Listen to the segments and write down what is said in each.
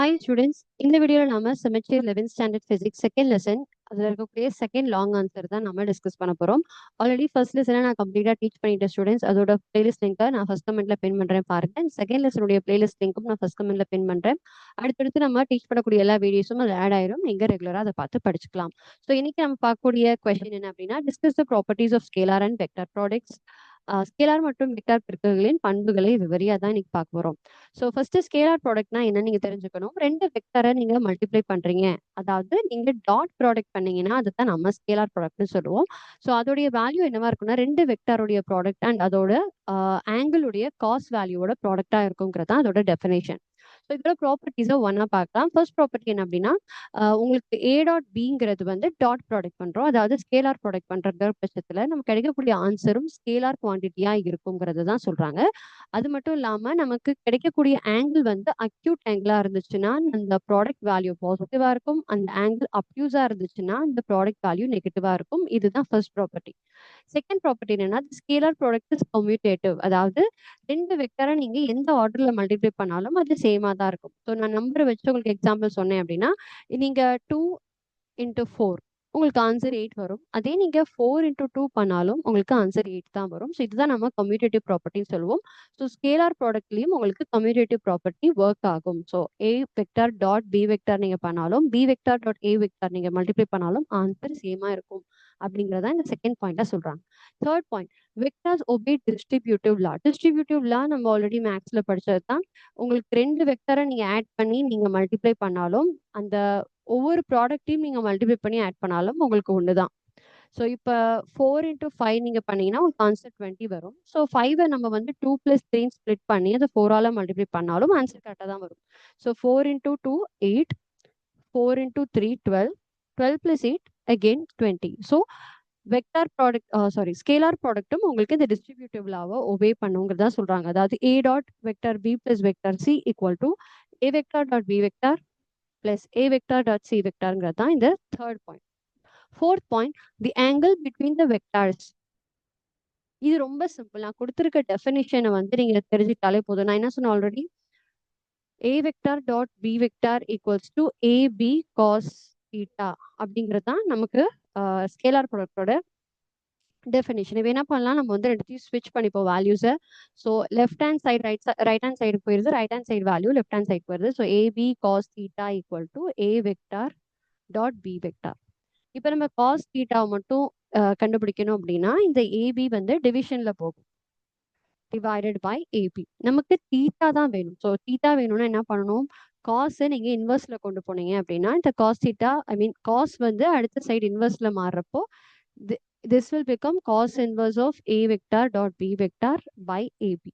Hi students இந்த வீடியோவில் நாம semester eleventh standard physics second lesson அதில் இருக்கக்கூடிய செகண்ட் லாங் ஆன்சர் தான் நம்ம டிஸ்கஸ் பண்ண போகிறோம் ஆல்ரெடி ஃபர்ஸ்ட் லெசனை நான் கம்ப்ளீட்டாக டீச் பண்ணிட்டேன் ஸ்டூடெண்ட்ஸ் அதோட பிளேலிஸ்ட் லிங்கை நான் ஃபர்ஸ்ட் கமெண்ட்ல பின் பண்ணுறேன் பாருங்க. செகண்ட் லெசனுடைய பிளேலிஸ்ட் லிங்க்கும் நான் ஃபர்ஸ்ட் கமெண்ட்ல பின் பண்ணுறேன் அடுத்தடுத்து நம்ம டீச் பண்ணக்கூடிய எல்லா வீடியோஸும் அதில் ஆட் ஆயிரும். நீங்கள் ரெகுலராக அதை பார்த்து படிச்சுக்கலாம். ஸோ இன்னைக்கு நம்ம பார்க்கக்கூடிய கொஸ்டின் என்ன அப்படின்னா discuss the properties of scalar and vector products scalar மற்றும் வெக்டார் பெருக்கங்களின் பண்புகளை விவரியா தான் இன்னைக்கு பார்க்க போறோம். ஸோ ஃபர்ஸ்ட் ஸ்கேலார் ப்ராடக்ட்னா என்ன நீங்க தெரிஞ்சுக்கணும். ரெண்டு வெக்டரை நீங்க மல்டிப்ளை பண்றீங்க. அதாவது நீங்க டாட் ப்ராடக்ட் பண்ணீங்கன்னா அதுதான் நம்ம ஸ்கேலார் ப்ராடக்ட்னு சொல்லுவோம். ஸோ அதோடைய வேல்யூ என்னவா இருக்கும்னா ரெண்டு வெக்டாருடைய ப்ராடக்ட் அண்ட் அதோட ஆங்கிளுடைய காஸ்ட் வேல்யூவோட ப்ராடக்டா இருக்குங்கிறது தான் அதோட டெஃபினேஷன் ஸோ இதோட ப்ராப்பர்ட்டிஸை ஒன்னா பார்க்கலாம். ஃபர்ஸ்ட் ப்ராப்பர்ட்டி என்ன அப்படின்னா உங்களுக்கு ஏ டாட் பிங்கிறது வந்து டாட் ப்ராடக்ட் பண்றோம். அதாவது ஸ்கேலார் ப்ராடக்ட் பண்ற பட்சத்துல நம்ம கிடைக்கக்கூடிய ஆன்சரும் ஸ்கேலார் குவான்டிட்டியா இருக்குங்கிறது தான் சொல்றாங்க. அது மட்டும் இல்லாம நமக்கு கிடைக்கக்கூடிய ஆங்கிள் வந்து அக்யூட் ஆங்கிளா இருந்துச்சுன்னா அந்த ப்ராடக்ட் வேல்யூ பாசிட்டிவா இருக்கும். அந்த ஆங்கிள் அப்யூஸா இருந்துச்சுன்னா அந்த ப்ராடக்ட் வேல்யூ நெகட்டிவா இருக்கும். இதுதான் ஃபர்ஸ்ட் ப்ராப்பர்ட்டி செகண்ட் ப்ராப்பர்ட்டி என்னன்னா ஸ்கேலார் ப்ராடக்ட் இஸ் கம்யூட்டேட்டிவ் அதாவது ரெண்டு வெக்டரை நீங்க எந்த ஆர்டர்ல மல்டிப்ளை பண்ணாலும் அது சேமா தான் இருக்கும். ஸோ நான் நம்பரை வச்சு உங்களுக்கு எக்ஸாம்பிள் சொன்னேன் அப்படின்னா நீங்க டூ இன்ட்டு ஃபோர் உங்களுக்கு ஆன்சர் எயிட் வரும். அதே நீங்க ஃபோர் இன்டூ டூ பண்ணாலும் உங்களுக்கு ஆன்சர் எயிட் தான் வரும். ஸோ இதுதான் நம்ம கம்யூட்டேட்டிவ் ப்ராப்பர்ட்டின்னு சொல்லுவோம். ஸோ ஸ்கேலார் ப்ராடக்ட்லயும் உங்களுக்கு கம்யூட்டேட்டிவ் ப்ராப்பர்ட்டி ஒர்க் ஆகும். So A vector dot B vector நீங்க பண்ணாலும் B vector dot A vector நீங்க மல்டிப்ளை பண்ணாலும் ஆன்சர் சேமா இருக்கும். அப்படிங்கிறத இந்த செகண்ட் பாயிண்டா சொல்றாங்க. Third point vectors obey distributive law distributive law நம்ம ஆல்ரெடி மேக்ஸ்ல படிச்சது தான் உங்களுக்கு ரெண்டு வெக்டரை நீங்க ஆட் பண்ணி நீங்க மல்டிப்ளை பண்ணாலும் அந்த ஒவ்வொரு ப்ராடக்ட்டையும் நீங்க மல்டிப்ளை பண்ணி ஆட் பண்ணாலும் உங்களுக்கு ஒண்ணுதான். ஸோ இப்போ ஃபோர் இன்டூ ஃபைவ் நீங்கள் பண்ணீங்கன்னா உங்களுக்கு ஆன்சர் டுவெண்ட்டி வரும். ஸோ ஃபைவை நம்ம வந்து டூ ப்ளஸ் த்ரீன்னு ஸ்ப்ளிட் பண்ணி அதை ஃபோரால் மல்டிப்ளை பண்ணாலும் ஆன்சர் கரெக்டாக தான் வரும். So four into two eight four into three twelve twelve plus eight again twenty so vector product sorry scalar ப்ராடக்ட்டும் உங்களுக்கு இந்த டிஸ்ட்ரிபியூட்டிவ் லாவை ஒபே பண்ணுங்கிறதா சொல்றாங்க. அதாவது A dot vector B plus vector C equal to A vector dot B vector plus A vector dot C வெக்டார்ங்கிறது தான் இந்த third point fourth point the angle between the vectors இது ரொம்ப சிம்பிள் நான் கொடுத்துருக்க டெஃபினிஷனை வந்து நீங்க தெரிஞ்சுக்கிட்டாலே போதும். நான் என்ன சொன்னேன் already A vector dot B vector equals to A B cos theta அப்படிங்கிறது தான் நமக்கு ஸ்கேலார் ப்ராடக்டோட டெஃபினேஷன் இப்போ என்ன பண்ணலாம்? நம்ம வந்து ரெண்டுத்தையும் ஸ்விட்ச் பண்ணிப்போம் வேல்யூஸை so left hand side right right hand side போயிருது. Right hand side value left hand side போயிருது. So AB cos theta equal to A vector dot B vector இப்போ நம்ம காஸ் தீட்டாவை மட்டும் கண்டுபிடிக்கணும் அப்படின்னா இந்த ஏபி வந்து டிவிஷன்ல போகும். டிவைடட் பை ஏபி நமக்கு தீட்டா தான் வேணும். ஸோ தீட்டா வேணும்னா என்ன பண்ணணும்? காசை நீங்க இன்வெர்ஸ்ல கொண்டு போனீங்க அப்படின்னா இந்த cos theta I mean cos வந்து அடுத்த சைடு இன்வெர்ஸ்ல மாறுறப்போ this will become cos inverse of A vector dot B vector by AB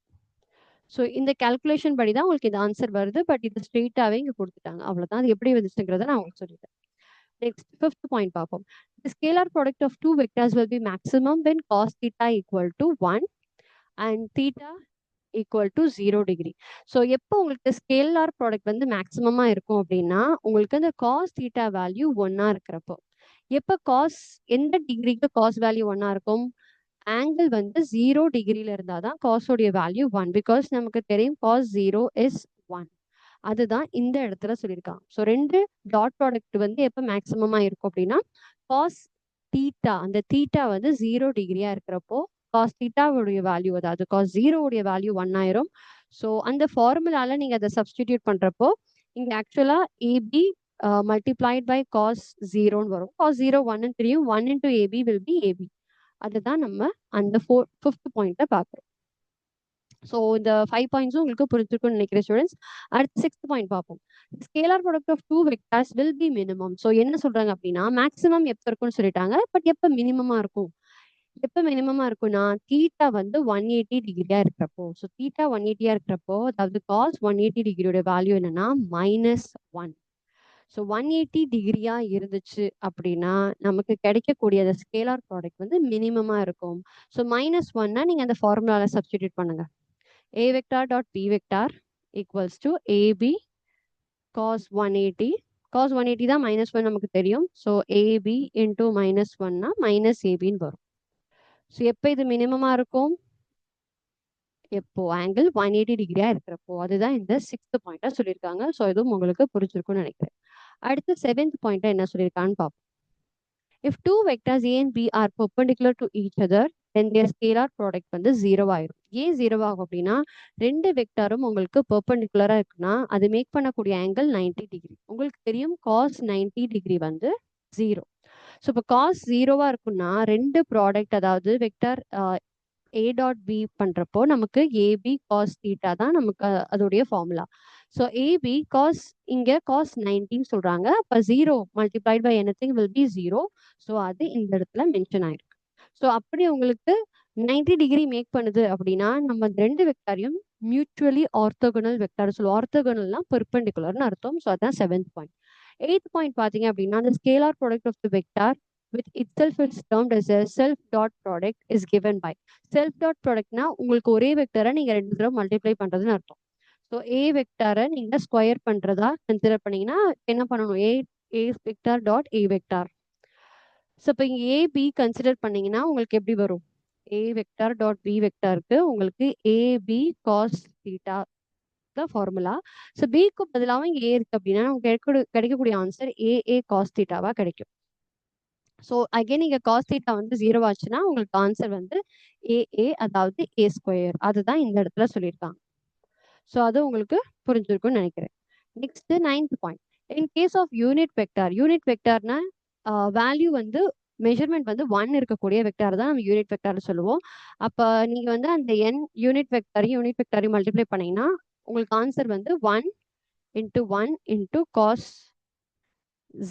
so இந்த கால்குலேஷன் படி தான் உங்களுக்கு இந்த ஆன்சர் வருது பட் இது ஸ்ட்ரெயிட்டாகவே இங்கே கொடுத்துட்டாங்க. அவ்வளோதான் அது எப்படி வந்துச்சுங்கிறத நான் உங்களுக்கு சொல்லிட்டேன் நெக்ஸ்ட் ஃபிஃப்த் பாயிண்ட் பார்ப்போம். The scalar product of two vectors will be maximum when cos theta equal to one and theta equal to zero degree so எப்போ உங்களுக்கு ஸ்கேலார் ப்ராடக்ட் வந்து மேக்ஸிமமாக இருக்கும் அப்படின்னா உங்களுக்கு அந்த காஸ் தீட்டா வேல்யூ ஒன்னா இருக்கிறப்போ. எப்போ காஸ் எந்த டிகிரிக்கு காஸ் வேல்யூ ஒன்னா இருக்கும்? ஆங்கிள் வந்து ஜீரோ டிகிரியில் இருந்தால் தான் காஸோடைய வேல்யூ ஒன் பிகாஸ் நமக்கு தெரியும் காஸ் ஜீரோ இஸ் ஒன் அதுதான் இந்த இடத்துல சொல்லியிருக்காங்க. ஸோ ரெண்டு டாட் ப்ராடக்ட் வந்து எப்போ மேக்ஸிமமாக இருக்கும் அப்படின்னா காஸ் தீட்டா அந்த தீட்டா வந்து ஜீரோ டிகிரியா இருக்கிறப்போ காஸ் தீட்டாவுடைய வேல்யூ அதாவது காஸ் ஜீரோவுடைய வேல்யூ ஒன் ஆயிரும். ஸோ அந்த ஃபார்முலால நீங்க அதை சப்ஸ்டிடியூட் பண்றப்போ இங்க ஆக்சுவலா ஏபி மல்டிப்ளைட் பை காஸ் ஜீரோன்னு வரும். காஸ் ஜீரோ ஒன்னு தெரியும். One into AB will be AB அதுதான் நம்ம அந்த ஃபோர் ஃபிஃப்த் பாயிண்ட்டை பார்க்குறோம். ஸோ இந்த ஃபைவ் பாயிண்ட்ஸும் உங்களுக்கு புரிஞ்சிருக்கும்னு நினைக்கிறேன் ஸ்டூடெண்ட்ஸ் அடுத்து சிக்ஸ்த் பாயிண்ட் பார்ப்போம். Scalar product of two vectors will be minimum so என்ன சொல்றாங்க அப்படின்னா மேக்ஸிமம் எப்போ இருக்கும்னு சொல்லிட்டாங்க. பட் எப்போ மினிமமா இருக்கும்? எப்போ மினிமமா இருக்கும்னா தீட்டா வந்து ஒன் எயிட்டி டிகிரியா இருக்கிறப்போ ஸோ தீட்டா ஒன் எயிட்டியா இருக்கிறப்போ அதாவது காஸ் ஒன் எயிட்டி டிகிரியோட வேல்யூ என்னன்னா minus one so one eighty டிகிரியா இருந்துச்சு அப்படின்னா நமக்கு கிடைக்கக்கூடிய அந்த ஸ்கேலார் ப்ராடக்ட் வந்து மினிமமா இருக்கும். ஸோ மைனஸ் ஒன்னா நீங்க அந்த ஃபார்முலால சப்ஸ்டிடியூட் பண்ணுங்க. A vector dot B vector equals to AB cos one eighty cos one eighty தான் மைனஸ் ஒன் நமக்கு தெரியும். ஸோ ஏபி இன்டூ மைனஸ் ஒன்னா மைனஸ் ஏபின்னு வரும். ஸோ எப்போ இது மினிமமாக இருக்கும்? எப்போ? ஆங்கிள் ஒன் எயிட்டி டிகிரியா இருக்கிறப்போ. அதுதான் இந்த சிக்ஸ்த் பாயிண்டா சொல்லியிருக்காங்க. ஸோ இதுவும் உங்களுக்கு புரிஞ்சிருக்கும்னு நினைக்கிறேன். அடுத்து செவன்த் பாயிண்டா என்ன சொல்லியிருக்கான்னு பார்ப்போம். If two vectors A and B are perpendicular to each other then their scalar product வந்து ஜீரோ ஆயிரும். ஏன் ஜீரோ ஆகும் அப்படின்னா ரெண்டு வெக்டாரும் உங்களுக்கு பெர்பெண்டிகுலரா இருக்குன்னா அது மேக் பண்ணக்கூடிய ஆங்கிள் நைன்டி டிகிரி உங்களுக்கு தெரியும் காஸ் நைன்டி டிகிரி வந்து ஜீரோ ஸோ இப்போ காஸ்ட் ஜீரோவாக இருக்குன்னா ரெண்டு ப்ராடக்ட் அதாவது வெக்டர் ஏ டாட் பி பண்ணுறப்போ நமக்கு ஏபி காஸ் தீட்டா தான் நமக்கு அதோடைய ஃபார்முலா ஸோ ஏபி காஸ் இங்கே காஸ் நைன்டின்னு சொல்கிறாங்க அப்போ zero multiplied by any will be zero so அது இந்த இடத்துல மென்ஷன் ஆயிருக்கு. ஸோ அப்படி உங்களுக்கு 90 டிகிரி மேக் பண்ணுது அப்படின்னா நம்ம ரெண்டு வெக்டாரையும் மியூச்சுவலி ஆர்த்தோகனல் வெக்டார் சொல்லுவோம். ஆர்த்தோகனல்னா பெர்பெண்டிகுலர்னு அர்த்தம். ஸோ அதான் செவன்த் பாயிண்ட் எயித் பாயிண்ட் பார்த்தீங்க அப்படின்னா அந்த scalar product of the vector with itself its term a self dot product is given by self dot ப்ராடக்ட்னா உங்களுக்கு ஒரே வெக்டரை நீங்கள் ரெண்டு தடவை மல்டிப்ளை பண்ணுறதுன்னு அர்த்தம். ஸோ ஏ வெக்டாரை நீங்கள் ஸ்கொயர் பண்ணுறதா கன்சிடர் பண்ணீங்கன்னா என்ன பண்ணணும்? A A vector dot A vector so இப்போ இங்கே ஏ பி கன்சிடர் பண்ணீங்கன்னா உங்களுக்கு எப்படி வரும்? ஏ வெக்டார் டாட் பி வெக்டாருக்கு உங்களுக்கு ஏபி காஸ் தீட்டா தான் ஃபார்முலா ஸோ பிக்கு பதிலாகவும் இங்கே ஏ இருக்கு அப்படின்னா நமக்கு கிடைக்கக்கூடிய கிடைக்கக்கூடிய ஆன்சர் ஏ ஏ காஸ் கிடைக்கும். ஸோ அகைன் இங்கே காஸ் தீட்டா வந்து ஜீரோ ஆச்சுன்னா உங்களுக்கு ஆன்சர் வந்து ஏ ஏ அதாவது ஏ ஸ்கொயர் அதுதான் இந்த இடத்துல சொல்லியிருக்காங்க. ஸோ அது உங்களுக்கு புரிஞ்சிருக்கும்னு நினைக்கிறேன். Next ninth point in case of unit vector unit வெக்டார்னா value வந்து மெஷர்மெண்ட் வந்து ஒன் இருக்கக்கூடிய வெக்டார் தான் நம்ம யூனிட் வெக்டார் சொல்லுவோம். அப்போ நீங்கள் வந்து அந்த என் யூனிட் வெக்டாரையும் யூனிட் வெக்டாரையும் மல்டிப்ளை பண்ணீங்கன்னா உங்களுக்கு ஆன்சர் வந்து one into one into cos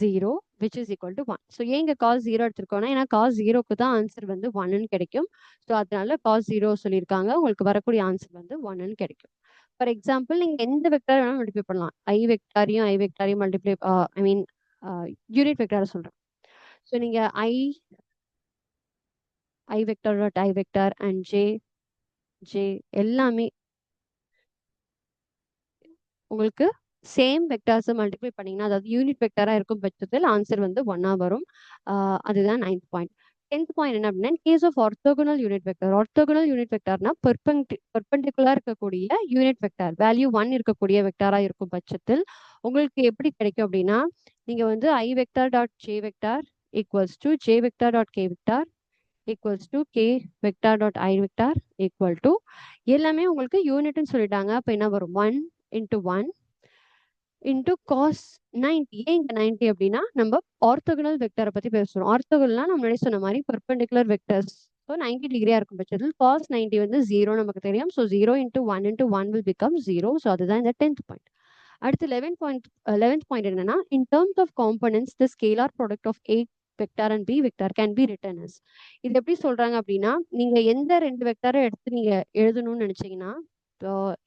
zero which is equal to one so ஏன் இங்கே காஸ் ஜீரோ எடுத்திருக்கோம்னா ஏன்னா காஸ் ஜீரோக்கு தான் ஆன்சர் வந்து ஒன்னு கிடைக்கும். ஸோ அதனால காஸ் ஜீரோ சொல்லியிருக்காங்க. உங்களுக்கு வரக்கூடிய ஆன்சர் வந்து ஒன்னு கிடைக்கும். ஃபார் எக்ஸாம்பிள் நீங்கள் எந்த வெக்டார் வேணாலும் மல்டிப்ளை பண்ணலாம். ஐ வெக்டாரையும் ஐ வெக்டாரையும் மல்டிப்ளை ஐ மீன் யூனிட் வெக்டாரை சொல்கிறேன் ஸோ நீங்கள் I I vector dot I vector and J J எல்லாமே உங்களுக்கு சேம் வெக்டார்ஸை மல்டிப்ளை பண்ணீங்கன்னா அதாவது யூனிட் வெக்டாராக இருக்கும் பட்சத்தில் ஆன்சர் வந்து ஒன்னா வரும். அதுதான் நைன்த் பாயிண்ட் டென்த் பாயிண்ட் என்ன அப்படின்னா case of orthogonal unit vector orthogonal unit வெக்டார்னா perpendi perpendicular இருக்கக்கூடிய யூனிட் வெக்டார் வேல்யூ ஒன் இருக்கக்கூடிய வெக்டாரா இருக்கும் பட்சத்தில் உங்களுக்கு எப்படி கிடைக்கும் அப்படின்னா நீங்க வந்து I vector dot J vector equals to J vector dot K vector equals to K vector dot I vector equal to எல்லாமே உங்களுக்கு யூனிட்னு சொல்லிட்டாங்க. அப்போ என்ன வரும்? One into one into cos ninety ஏன் இங்கே நைன்டி அப்படின்னா நம்ம ஆர்த்தோகனல் வெக்டரை பற்றி பேசுகிறோம் ஆர்த்தோகனல்னா நம்ம முன்னாடி சொன்ன மாதிரி பர்பெண்டிகுலர் வெக்டர்ஸ் ஸோ நைன்டி டிகிரியா இருக்கும் பட்சத்தில் காஸ் நைன்டி வந்து ஜீரோ நமக்கு தெரியும். So zero into one into one will become zero so அதுதான் இந்த டென்த் பாயிண்ட் அடுத்து லெவன்த் பாயிண்ட் லெவன்த் பாயிண்ட் என்னன்னா in terms of components the scalar product of A vector and B vector can be written as இது எப்படி சொல்றாங்க அப்படின்னா நீங்க எந்த ரெண்டு வெக்டாரை எடுத்து நீங்க எழுதணும்னு நினைச்சீங்கன்னா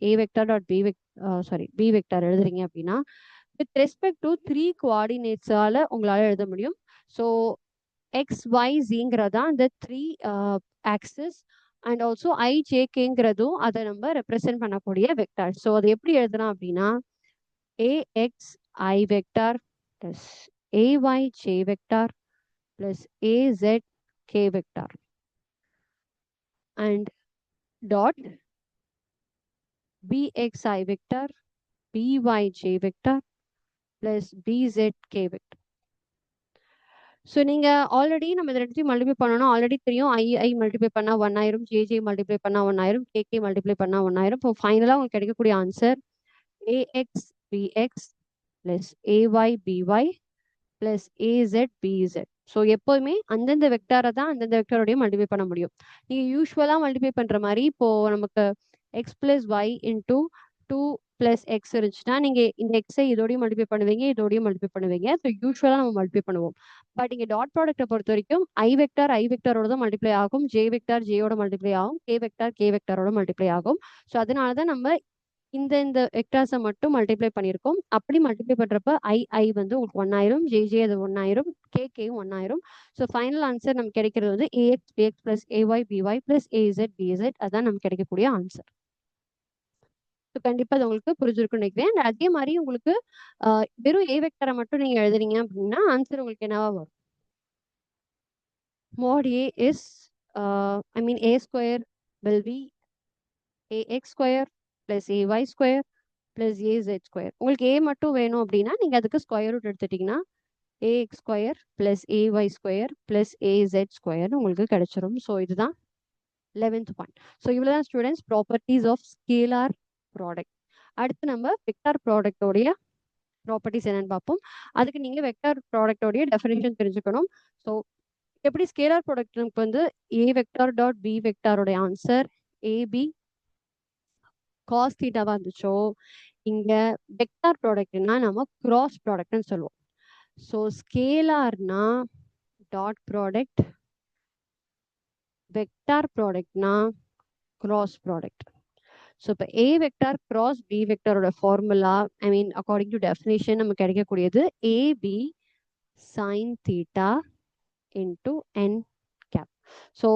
A vector dot B vec sorry B vector எழுதுறீங்க அப்படின்னா வித் ரெஸ்பெக்ட் டு த்ரீ கோஆர்டினேட்ஸால் உங்களால் எழுத முடியும். ஸோ எக்ஸ் ஒய் ஜிங்கிறதா இந்த three axis and also I ஜேகேங்கிறதும் அதை நம்ம ரெப்ரசென்ட் பண்ணக்கூடிய வெக்டார் ஸோ அது எப்படி எழுதலாம் அப்படின்னா A X I vector plus A Y J vector plus A Z K vector and dot bxi vector byj vector plus bzk vector. So நீங்க already நம்ம இதை எடுத்து மல்டிப்ளை பண்ணணும். ஆல்ரெடி தெரியும். ஐ ஐ மல்டிப்ளை பண்ணா ஒன் ஆயிரம் J J multiply பண்ணா one ஆயிரம் கேகே மல்டிப்ளை பண்ணா ஒன் ஆயிரம். இப்போ ஃபைனலாக உங்களுக்கு கிடைக்கக்கூடிய answer A X B X plus A Y B Y plus A Z B Z so எப்போதுமே அந்தந்த வெக்டாரை தான் அந்தந்த வெக்டாரோடய மல்டிப்ளை பண்ண முடியும். நீங்கள் யூஸ்வலாக மல்டிப்ளை பண்ணுற மாதிரி இப்போது நமக்கு X plus Y into two plus X இருந்துச்சுன்னா நீங்கள் இந்த எக்ஸை இதோடய மல்டிப்ளை பண்ணுவீங்க இதோடய மல்டிப்ளை பண்ணுவீங்க. ஸோ யூஸ்வலாக நம்ம மல்டிப்ளை பண்ணுவோம். பட் இங்கே டாட் ப்ராடக்ட்டை பொறுத்த வரைக்கும் ஐ வெக்டார் ஐ வெக்டாரோட தான் மல்டிப்ளை ஆகும். ஜே வெக்டார் ஜேயோட மல்டிப்ளை ஆகும். கே வெக்டார் கே வெக்டாரோட மல்டிப்ளை ஆகும். ஸோ அதனால தான் நம்ம இந்த இந்த வெக்டார்ஸை மட்டும் மல்டிப்ளை பண்ணியிருக்கோம். அப்படி மல்டிப்ளை பண்ணுறப்ப ஐ ஐ வந்து உங்களுக்கு ஒன் ஜே ஜே அது ஒன் ஆயிரம். கே கேயும் ஒன் ஆயிரும். ஸோ ஃபைனல் ஆன்சர் நமக்கு கிடைக்கிறது வந்து A X B X plus A Y B Y plus A Z B Z அதான் நமக்கு கிடைக்கக்கூடிய ஆன்சர் உங்களுக்கு கண்டிப்பா அது உங்களுக்கு புரிஞ்சிருக்கும்னு நினைக்கிறேன். அதே மாதிரி உங்களுக்கு ஆஹ், வெறும் ஏ வெக்டரை மட்டும் நீங்க எழுதுறீங்க அப்படின்னா ஆன்சர் உங்களுக்கு என்னவா வரும்? mod a is uh, I mean a square will be square plus A A Y square plus A Z square உங்களுக்கு ஏ மட்டும் வேணும் அப்படின்னா நீங்க அதுக்கு square root A X square plus A Y square plus A Z square உங்களுக்கு கிடைச்சிரும். So இதுதான் eleventh point so இவ்வளோதான் students properties of scalar product அடுத்து நம்ம வெக்டார் ப்ராடக்டோடைய ப்ராப்பர்ட்டிஸ் என்னன்னு பார்ப்போம். அதுக்கு நீங்கள் வெக்டார் ப்ராடக்டோடைய டெஃபினேஷன் தெரிஞ்சுக்கணும். ஸோ எப்படி ஸ்கேலார் ப்ராடக்ட் நமக்கு வந்து ஏ வெக்டார் டாட் பி வெக்டாரோடைய ஆன்சர் ஏபி காஸ் தீட்டாவாக இருந்துச்சோ? இங்கே வெக்டார் ப்ராடக்ட்னா நம்ம கிராஸ் ப்ராடக்ட்னு சொல்லுவோம். ஸோ ஸ்கேலார்னா டாட் ப்ராடக்ட் வெக்டார் ப்ராடக்ட்னா கிராஸ் ப்ராடக்ட் ஸோ இப்போ A vector cross B வெக்டாரோட formula I mean according to definition நமக்கு கிடைக்கக்கூடியது A B sine theta into N cap so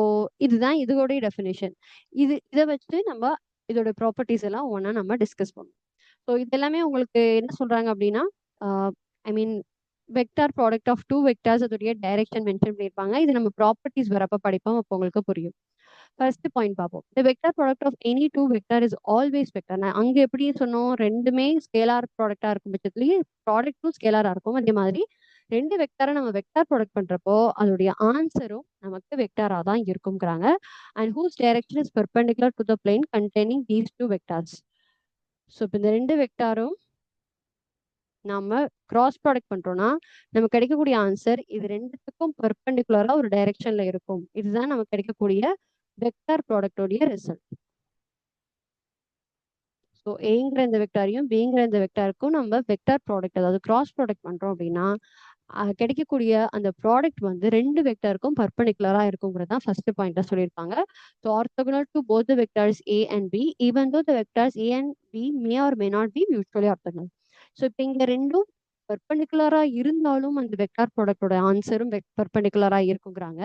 இதுதான் இதோடைய டெஃபினேஷன் இது இதை வச்சு நம்ம இதோட ப்ராப்பர்ட்டிஸ் எல்லாம் ஒன்றா நம்ம டிஸ்கஸ் பண்ணோம் ஸோ இது எல்லாமே உங்களுக்கு என்ன சொல்றாங்க அப்படின்னா I mean vector product of two vectors அதோடைய டைரக்ஷன் மென்ஷன் பண்ணியிருப்பாங்க. இது நம்ம ப்ராப்பர்ட்டிஸ் வரப்போ படிப்போம் அப்போ உங்களுக்கு புரியும். ஃபர்ஸ்ட் பாயிண்ட் பார்ப்போம் the vector product of any two vector is always vector நான் அங்கே எப்படி சொன்னோம்? ரெண்டுமே ஸ்கேலார் ப்ராடக்டா இருக்கும் பட்சத்துலேயே ப்ராடக்ட்டும் ஸ்கேலாரா இருக்கும். அதே மாதிரி ரெண்டு வெக்டரை நம்ம வெக்டார் ப்ராடக்ட் பண்றப்போ அதோடைய ஆன்சரும் நமக்கு வெக்டாராக தான் இருக்குங்கிறாங்க and whose direction is perpendicular to the plane containing these two vectors so இப்போ இந்த ரெண்டு வெக்டாரும் நம்ம கிராஸ் ப்ராடக்ட் பண்றோம்னா நமக்கு கிடைக்கக்கூடிய ஆன்சர் இது ரெண்டுத்துக்கும் பெர்பெண்டிகுலரா ஒரு டைரக்ஷன்ல இருக்கும். இதுதான் நமக்கு கிடைக்கக்கூடிய வெக்டார் ப்ராடக்டோடைய ரிசல்ட் ஸோ ஏங்கிற இந்த வெக்டாரையும் பிங்கிற இந்த வெக்டாருக்கும் நம்ம வெக்டார் ப்ராடக்ட் அதாவது கிராஸ் ப்ராடக்ட் பண்றோம் அப்படின்னா கிடைக்கக்கூடிய அந்த ப்ராடக்ட் வந்து ரெண்டு வெக்டாருக்கும் பர்பனிகுலராக இருக்குங்கிறது தான் ஃபர்ஸ்ட் பாயிண்டாக சொல்லியிருக்காங்க so orthogonal to both the vectors A and B even though the vectors A and B may or may not be mutually orthogonal so இப்போ இங்கே ரெண்டும் பர்பனிகுலராக இருந்தாலும் அந்த வெக்டார் ப்ராடக்டோட ஆன்சரும் பர்பனிகுலராக இருக்குங்கிறாங்க.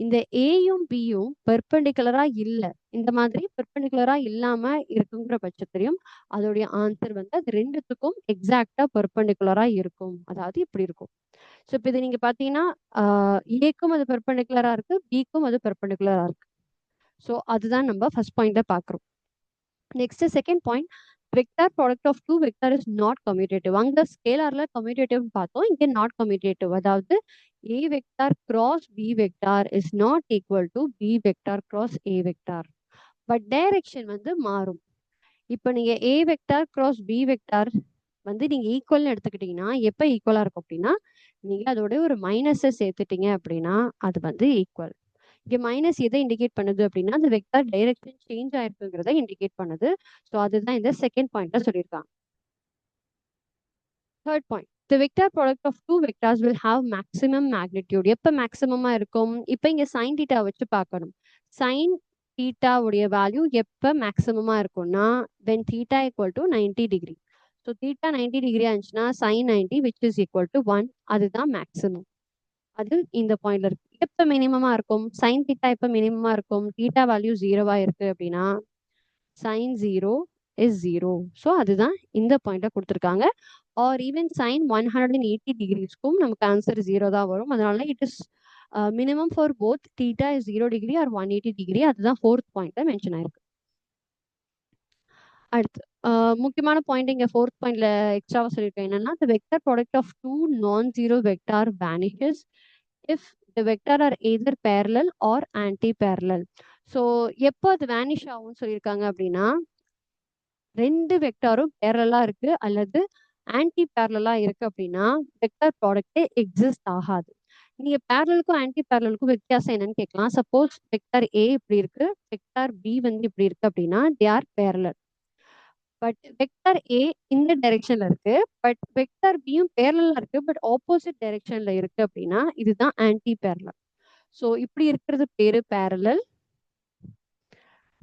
இந்த ஏயும் பியும் பெர்பெண்டிகுலரா இல்ல. இந்த மாதிரி பெர்பெண்டிகுலரா இல்லாம இருக்குங்கிற பட்சத்திலையும் அதோடைய ஆன்சர் வந்து அது ரெண்டுத்துக்கும் எக்ஸாக்டா பெர்பெண்டிகுலரா இருக்கும். அதாவது இப்படி இருக்கும். ஸோ இப்போ இது நீங்க பாத்தீங்கன்னா ஏக்கும் அது பெர்பெண்டிகுலரா இருக்கு பிக்கும் அது பெர்பெண்டிகுலரா இருக்கு. ஸோ அதுதான் நம்ம ஃபர்ஸ்ட் பாயிண்ட்ல பாக்குறோம் next second point vector product of two vector is not commutative அங்க ஸ்கேலார்ல கம்யூட்டேட்டிவ்னு பார்த்தோம் இங்கே நாட் கம்யூட்டேட்டிவ் அதாவது A vector cross B vector is not equal to B vector cross A vector but direction வந்து மாறும். இப்போ நீங்க A vector cross B vector வந்து நீங்க ஈக்குவல்னு எடுத்துக்கிட்டீங்கன்னா எப்போ ஈக்குவலா இருக்கும் அப்படின்னா நீங்க அதோட ஒரு மைனஸை சேர்த்துட்டீங்க அப்படின்னா அது வந்து ஈக்குவல் இங்க மைனஸ் எதை இண்டிகேட் பண்ணுது அப்படின்னா அந்த வெக்டார் டைரக்ஷன் சேஞ்ச் ஆயிருக்குங்கிறத இண்டிகேட் பண்ணுது. ஸோ அதுதான் இந்த செகண்ட் பாயிண்ட்ல சொல்லியிருக்காங்க. Third point the vector product of two vectors will have maximum magnitude எப்போ மேக்ஸிமமா இருக்கும்? இப்போ இங்க சைன் டீட்டா வச்சு பார்க்கணும். சைன் தீட்டாவுடைய வேல்யூ எப்போ மேக்ஸிமமாக இருக்கும்னா when theta equal to ninety degree so theta ninety degree ஆச்சுன்னா sine ninety which is equal to one அதுதான் மேக்ஸிமம் அது இந்த பாயிண்ட்ல இருக்கு. எப்ப மினிமமா இருக்கும்? சைன் தீட்டா எப்ப மினிமமா இருக்கும்? தீட்டா வேல்யூ ஜீரோவா இருக்கு அப்படின்னா sine zero is zero so அதுதான் இந்த பாயிண்ட்ல கொடுத்துருக்காங்க. Or even sine one hundred and eighty டிகிரிஸ்க்கும் நமக்கு ஆன்சர் ஜீரோ தான் வரும். அதனால it is minimum for both theta is zero degree or one eighty degree அதுதான் ஃபோர்த் பாயிண்ட்ல மென்ஷன் ஆயிருக்கு. அடுத்து uh, முக்கியமான பாயிண்ட் இங்க ஃபோர்த் பாயிண்ட்ல எக்ஸ்ட்ராவா சொல்லியிருக்கேன். என்னன்னா the vector product of two non zero vector vanishes if the vector are either parallel or anti-parallel. So எப்போ அது வேனிஷ் ஆகும்னு சொல்லியிருக்காங்க அப்படின்னா ரெண்டு வெக்டாரும் பேரலாக இருக்கு அல்லது ஆன்டி பேரலாக இருக்கு அப்படின்னா வெக்டார் ப்ராடக்டே எக்ஸிஸ்ட் ஆகாது. நீங்க பேரலுக்கும் ஆன்டி பேரலுக்கும் வித்தியாசம் என்னன்னு கேட்கலாம். சப்போஸ் வெக்டார் ஏ இப்படி இருக்கு வெக்டார் பி வந்து இப்படி இருக்கு அப்படின்னா they are parallel but vector A இந்த டைரெக்ஷன்ல இருக்கு. பட் வெக்டர் பியும் பேரலா இருக்கு. பட் ஆப்போசிட் டைரெக்ஷன்ல இருக்கு அப்படின்னா இதுதான் ஆன்டி பேரலல் ஸோ இப்படி இருக்கிறது பேரு parallel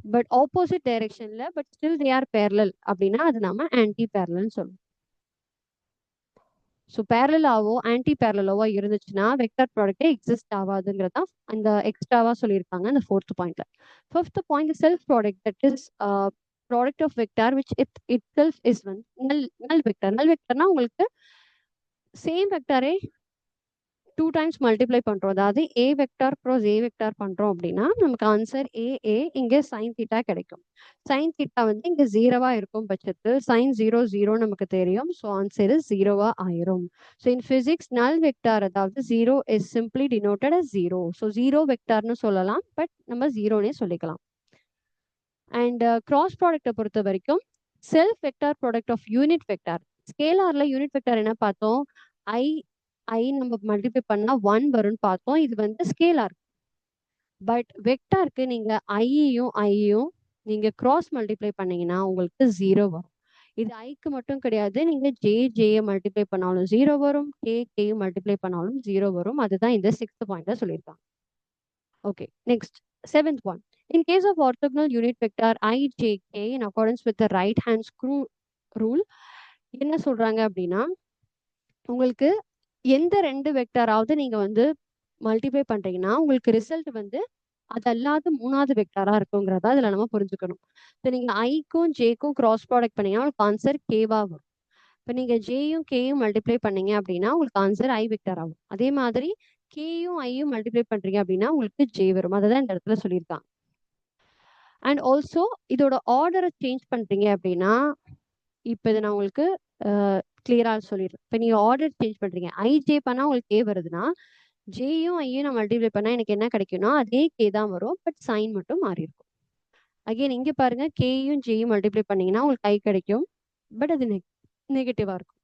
but opposite டைரெக்ஷன்ல but still they are parallel அப்படின்னா அது நாம ஆன்டி பேரலல்னு சொல்லுவோம் ஸோ பேரலாவோ ஆன்டி பேரலாவோ இருந்துச்சுன்னா வெக்டர் ப்ராடக்டே எக்ஸிஸ்ட் ஆகாதுங்கிறதா அந்த எக்ஸ்ட்ராவா சொல்லியிருக்காங்க அந்த ஃபோர்த் பாயிண்ட்ல fifth point self product that is product of vector which it itself is one null null vector null வெக்டார்னா உங்களுக்கு சேம் வெக்டாரே டூ டைம்ஸ் மல்டிப்ளை பண்றோம். அதாவது A vector cross A vector பண்றோம் அப்படின்னா நமக்கு ஆன்சர் ஏ ஏ இங்கே sine theta கிடைக்கும். Sine theta வந்து இங்க ஜீரோவாக இருக்கும் பட்சத்தில். சைன் ஜீரோ ஜீரோ நமக்கு தெரியும். ஸோ ஆன்சர் ஜீரோவா ஆயிரும். So in physics null vector அதாவது zero is simply denoted as zero so zero வெக்டார்னு சொல்லலாம் பட் நம்ம ஜீரோனே சொல்லிக்கலாம். அண்ட் கிராஸ் ப்ராடக்ட்டை பொறுத்த வரைக்கும் self vector product of unit vector ஸ்கேலார்ல unit vector என்ன பார்த்தோம்? ஐ ஐ நம்ம மல்டிப்ளை பண்ணால் ஒன் வரும்னு பார்த்தோம். இது வந்து ஸ்கேலார் பட் வெக்டாருக்கு நீங்கள் ஐயையும் ஐயும் நீங்க கிராஸ் மல்டிப்ளை பண்ணீங்கன்னா உங்களுக்கு ஜீரோ வரும். இது ஐக்கு மட்டும் கிடையாது. நீங்க ஜே ஜேயை மல்டிப்ளை பண்ணாலும் ஜீரோ வரும். கே கே மல்டிப்ளை பண்ணாலும் ஜீரோ வரும். அதுதான் இந்த சிக்ஸ்த் பாயிண்ட்டாக சொல்லியிருக்காங்க. Okay next seventh one In case of orthogonal unit vector ijk in accordance with the right hand screw rule என்ன சொல்றாங்க அப்படின்னா உங்களுக்கு எந்த ரெண்டு வெக்டராவது நீங்க வந்து மல்டிப்ளை பண்றீங்கன்னா உங்களுக்கு ரிசல்ட் வந்து அது அல்லாத மூணாவது வெக்டாரா இருக்குங்கிறத இதுல நம்ம புரிஞ்சுக்கணும். இப்போ நீங்க ஐக்கும் ஜேக்கும் கிராஸ் ப்ராடக்ட் பண்ணீங்கன்னா உங்களுக்கு ஆன்சர் கேவா வரும். இப்போ நீங்க ஜேயும் கேயும் மல்டிப்ளை பண்ணீங்க அப்படின்னா உங்களுக்கு ஆன்சர் ஐ வெக்டார் ஆகும். அதே மாதிரி கேயும் ஐயும் மல்டிப்ளை பண்றீங்க அப்படின்னா உங்களுக்கு ஜே வரும். அதை தான் இந்த இடத்துல சொல்லியிருக்காங்க. அண்ட் ஆல்சோ இதோட ஆர்டரை சேஞ்ச் பண்ணுறீங்க அப்படின்னா இப்போ இதை நான் உங்களுக்கு கிளியராக சொல்லிடுறேன். இப்போ நீங்கள் ஆர்டர் சேஞ்ச் பண்ணுறீங்க ஐ ஜே பண்ணால் உங்களுக்கு கே வருதுன்னா ஜேயும் ஐயும் நான் மல்டிப்ளை பண்ணால் எனக்கு என்ன கிடைக்கும்னா அதே கே தான் வரும். பட் சைன் மட்டும் மாறி இருக்கும். அகைன் இங்கே பாருங்கள் கேயும் ஜேயும் மல்டிப்ளை பண்ணீங்கன்னா உங்களுக்கு ஐ கிடைக்கும். பட் அது நெக் நெகட்டிவாக இருக்கும்.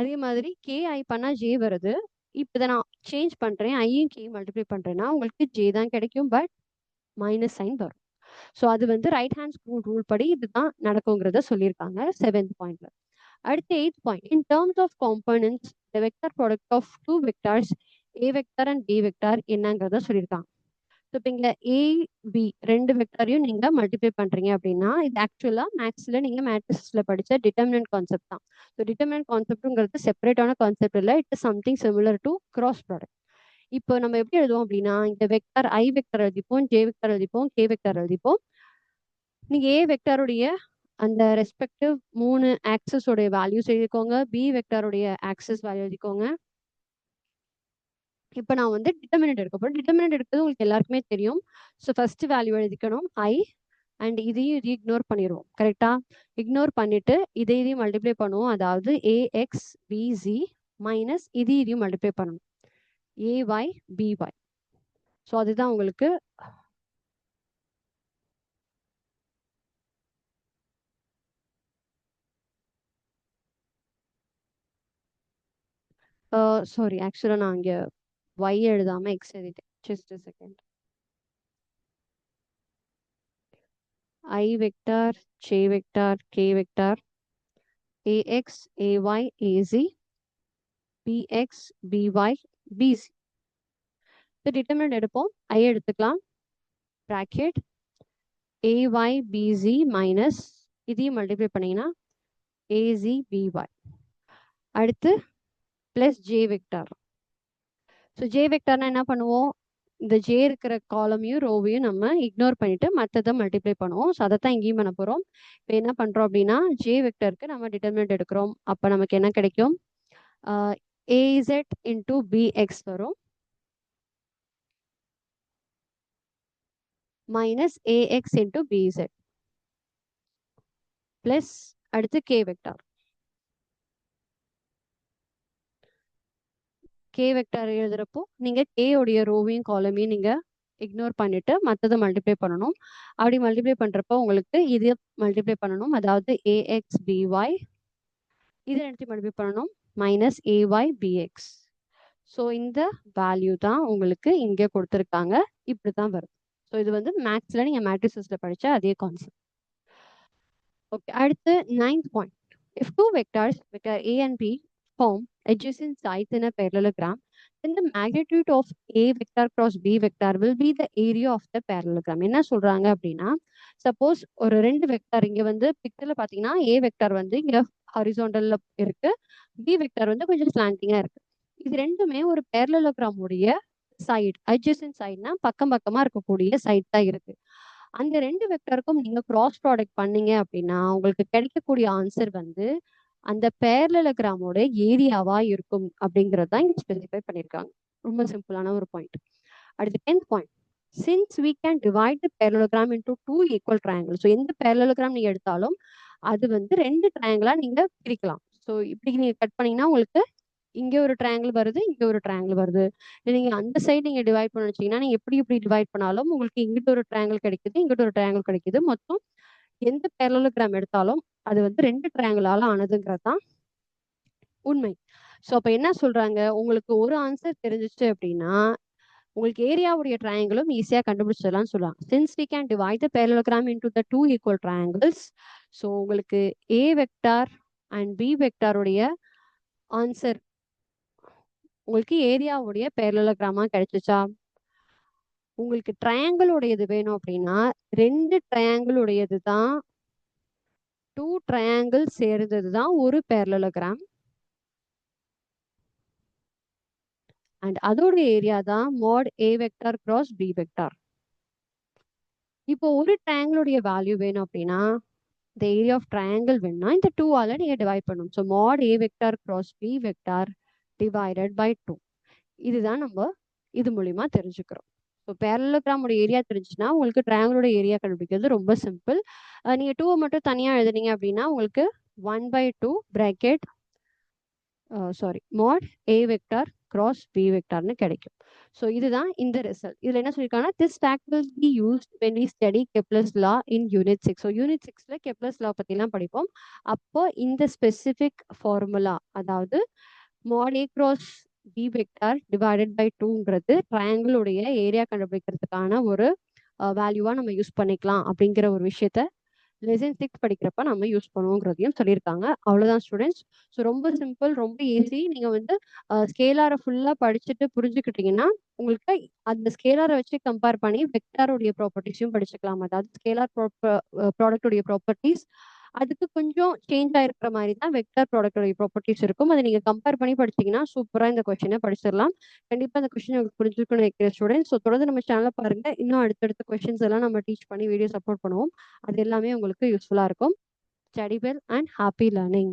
அதே மாதிரி கே ஐ பண்ணால் ஜே வருது. இப்போ இதை நான் சேஞ்ச் பண்ணுறேன் ஐயும் கே மல்டிப்ளை பண்ணுறேன்னா உங்களுக்கு ஜே தான் கிடைக்கும். பட் மைனஸ் சைன் வரும். ஸோ அது வந்து ரைட் ஹேண்ட் ஸ்க்ரூ ரூல் படி இதுதான் நடக்குங்கிறத சொல்லியிருக்காங்க செவன்த் பாயிண்ட்ல அடுத்து eighth point in terms of components the vector product of two vectors A vector and B vector என்னங்கிறத சொல்லியிருக்காங்க. ஸோ இப்போ இங்கே ஏ பி ரெண்டு வெக்டரையும் நீங்க மல்டிப்ளை பண்றீங்க அப்படின்னா இது ஆக்சுவலா மேக்ஸ்ல நீங்க மேட்ரிக்ஸ்ல படிச்ச டிட்டர்மினன்ட் கான்செப்ட் தான். ஸோ டிட்டர்மினன்ட் கான்செப்ட்டுங்கிறது செப்பரேட்டான கான்செப்ட் இல்லை it something similar to cross product இப்போ நம்ம எப்படி எழுதுவோம் அப்படின்னா இந்த வெக்டார் ஐ வெக்டர் எழுதிப்போம் ஜே வெக்டர் எழுதிப்போம் கே வெக்டர் எழுதிப்போம். நீங்க ஏ வெக்டருடைய அந்த ரெஸ்பெக்டிவ் மூணு ஆக்சஸோடைய வேல்யூஸ் எழுதிக்கோங்க. பி வெக்டருடைய ஆக்சஸ் வேல்யூ எழுதிக்கோங்க. இப்போ நான் வந்து டிட்டர்மினட் எடுக்க போறேன். டிட்டர்மினட் எடுக்கிறது உங்களுக்கு எல்லாருக்குமே தெரியும். ஸோ ஃபர்ஸ்ட் வேல்யூ எழுதிக்கணும் ஐ அண்ட் இதையும் இது இக்னோர் பண்ணிடுவோம் கரெக்டா இக்னோர் பண்ணிட்டு இதை இதையும் மல்டிப்ளை பண்ணுவோம். அதாவது ஏஎக்ஸ் பிசி மைனஸ் இது இதையும் மல்டிப்ளை பண்ணணும். ஏஒய் பிஒய் ஸோ அதுதான் உங்களுக்கு சாரி ஆக்சுவலாக நான் இங்கே ஒய் எழுதாமல் எக்ஸ் எழுதிட்டேன். Just second I vector J vector K vector A X A Y A C B X B Y B C இப்போ டிட்டர்மினட் எடுப்போம். ஐ எடுத்துக்கலாம். Bracket A Y B C minus இதையும் multiply பண்ணீங்கன்னா A C BY அடுத்து plus J vector so J வெக்டார்னா என்ன பண்ணுவோம்? இந்த J இருக்கிற காலமையும் ரோவையும் நம்ம இக்னோர் பண்ணிட்டு மற்றதை மல்டிப்ளை பண்ணுவோம். ஸோ அதை தான் இங்கேயும் பண்ண போகிறோம் இப்போ என்ன பண்ணுறோம் அப்படின்னா ஜே வெக்டருக்கு நம்ம டிட்டர்மினட் எடுக்கிறோம். அப்போ நமக்கு என்ன கிடைக்கும்? A Z into B X வரும். Minus A X into B Z plus அடுத்து கே வெக்டார் கே வெக்டார் எழுதுறப்போ நீங்க கே உடைய ரோவையும் காலமையும் நீங்க இக்னோர் பண்ணிட்டு மற்றதை மல்டிப்ளை பண்ணணும். அப்படி மல்டிப்ளை பண்ணுறப்போ உங்களுக்கு இது மல்டிப்ளை பண்ணணும். அதாவது ஏஎக்ஸ் பிஒய் இது எடுத்து மல்டிப்ளை பண்ணணும். Minus A Y B X so இந்த வேல்யூ தான் உங்களுக்கு இங்கே கொடுத்துருக்காங்க. இப்படி தான் வரும். ஸோ இது வந்து மேக்ஸில் நீங்கள் மேட்ரிசஸில் படித்த அதே கான்செப்ட் ஓகே அடுத்து ninth point if two vectors vector A and B form adjacent sides in a parallelogram, then the magnitude of A vector cross B vector will be the area of the parallelogram. என்ன சொல்றாங்க அப்படின்னா suppose ஒரு ரெண்டு vector இங்க வந்து பிக்சர்ல பாத்தீங்கன்னா ஏ vector வந்து இங்க ஹாரிசோண்டல்ல இருக்கு. பி வெக்டர் வந்து கொஞ்சம் ஸ்லாண்டிங்கா இருக்கு. இது ரெண்டுமே ஒரு parallelogram உடைய சைடு அட்ஜஸ்டன் சைடுனா பக்கம் பக்கமா இருக்கக்கூடிய சைட் தான் இருக்கு. அந்த ரெண்டு வெக்டருக்கும் நீங்க கிராஸ் ப்ராடக்ட் பண்ணீங்க அப்படின்னா உங்களுக்கு கிடைக்கக்கூடிய ஆன்சர் வந்து அந்த பேரலோகிராமோட ஏரியாவா இருக்கும் அப்படிங்கறது தான் இங்க ஸ்பெசிஃபை பண்ணியிருக்காங்க ரொம்ப சிம்பிளான ஒரு பாயிண்ட் அடுத்து tenth point since we can divide the parallelogram into two equal triangle so எந்த பேரலோகிராம் நீங்க எடுத்தாலும் அது வந்து ரெண்டு ட்ரையாங்கிளா நீங்க பிரிக்கலாம். ஸோ இப்படி நீங்க கட் பண்ணீங்கன்னா உங்களுக்கு இங்க ஒரு ட்ரையாங்கிள் வருது இங்க ஒரு ட்ரையாங்கிள் வருது. நீங்க அந்த சைடு நீங்க டிவைட் பண்ண வச்சீங்கன்னா நீங்க எப்படி எப்படி டிவைட் பண்ணாலும் உங்களுக்கு இங்கிட்ட ஒரு ட்ரையாங்கிள் கிடைக்குது இங்கிட்ட ஒரு ட்ரையாங்கிள் கிடைக்குது. மொத்தம் எந்த பேரலோகிராம் எடுத்தாலும் அது வந்து ரெண்டு ட்ரையாங்கிளால ஆனதுங்கிறது தான் உண்மை. ஸோ அப்ப என்ன சொல்றாங்க? உங்களுக்கு ஒரு ஆன்சர் தெரிஞ்சிச்சு அப்படின்னா உங்களுக்கு ஏரியாவுடைய ட்ரையாங்கிளும் ஈஸியாக கண்டுபிடிச்சிடலாம்னு சொல்லுவாங்க since we can divide the parallelogram into the two equal triangles so உங்களுக்கு ஏ வெக்டார் அண்ட் பி வெக்டாருடைய ஆன்சர் உங்களுக்கு ஏரியாவுடைய பேரலோகிராமா கிடைச்சிச்சா? உங்களுக்கு ட்ரையாங்கிளுடையது வேணும் அப்படின்னா ரெண்டு ட்ரையாங்கிளுடையது தான் டூ ட்ரையாங்கிள் சேர்ந்தது தான் ஒரு பேரலோகிராம் அண்ட் அதோட ஏரியா தான் mod A vector cross B vector இப்போ ஒரு ட்ரையாங்கிளுடைய வேல்யூ வேணும் அப்படின்னா இந்த ஏரியா ஆஃப் ட்ரையாங்கிள் வேணும்னா இந்த டூ ஆல நீங்க டிவைட் பண்ணணும். So mod A vector cross B vector divided by two இதுதான் நம்ம இது மூலியமா தெரிஞ்சுக்கிறோம். ஸோ பேரலோகிராமோட ஏரியா தெரிஞ்சுன்னா உங்களுக்கு ட்ரையாங்கிளோட ஏரியா கண்டுபிடிக்கிறது ரொம்ப சிம்பிள் நீங்க டூவை மட்டும் தனியா எழுதுனீங்க அப்படின்னா உங்களுக்கு one by two bracket sorry mod A vector cross B வெக்டார்னு கிடைக்கும். ஸோ இதுதான் இந்த ரிசல்ட் இதுல என்ன சொல்லியிருக்காங்கன்னா this fact will be used when we study Kepler's law in unit six so unit சிக்ஸ்ல கெப்லஸ் லா எல்லாம் படிப்போம். அப்போ இந்த ஸ்பெசிஃபிக் ஃபார்முலா அதாவது mod A cross B vector divided by டூங்கிறது ட்ரையாங்கிளுடைய ஏரியா கண்டுபிடிக்கிறதுக்கான ஒரு வேல்யூவா நம்ம யூஸ் பண்ணிக்கலாம் அப்படிங்கிற ஒரு விஷயத்த லெசன் சிக்ஸ் படிக்கிறப்ப நம்ம யூஸ் பண்ணுவோங்கிறதையும் சொல்லியிருக்காங்க. அவ்வளோதான் ஸ்டூடெண்ட்ஸ் ஸோ ரொம்ப சிம்பிள் ரொம்ப ஈஸி நீங்க வந்து ஸ்கேலாரை ஃபுல்லா படிச்சுட்டு புரிஞ்சுக்கிட்டீங்கன்னா உங்களுக்கு அந்த ஸ்கேலாரை வச்சு கம்பேர் பண்ணி வெக்டாருடைய ப்ராப்பர்ட்டிஸையும் படிச்சுக்கலாம். அதாவது ஸ்கேலார் ப்ராடக்டுடைய ப்ராப்பர்ட்டிஸ் அதுக்கு கொஞ்சம் சேஞ்ச் ஆயிருக்கிற மாதிரி தான் வெக்டர் ப்ராடக்டோட ப்ராப்பர்ட்டிஸ் இருக்கும். அதை நீங்கள் கம்பேர் பண்ணி படிச்சீங்கன்னா சூப்பராக இந்த கொஸ்டினை படிச்சிடலாம். கண்டிப்பாக இந்த கொஸ்டின் உங்களுக்கு புரிஞ்சிருக்கணும் வைக்கிற ஸ்டூடெண்ட்ஸ் ஸோ தொடர்ந்து நம்ம சேனலை பாருங்க. இன்னும் அடுத்தடுத்த கொஸ்டின்ஸ் எல்லாம் நம்ம டீச் பண்ணி வீடியோ சப்போர்ட் பண்ணுவோம். அது எல்லாமே உங்களுக்கு யூஸ்ஃபுல்லாக இருக்கும். Study well and happy learning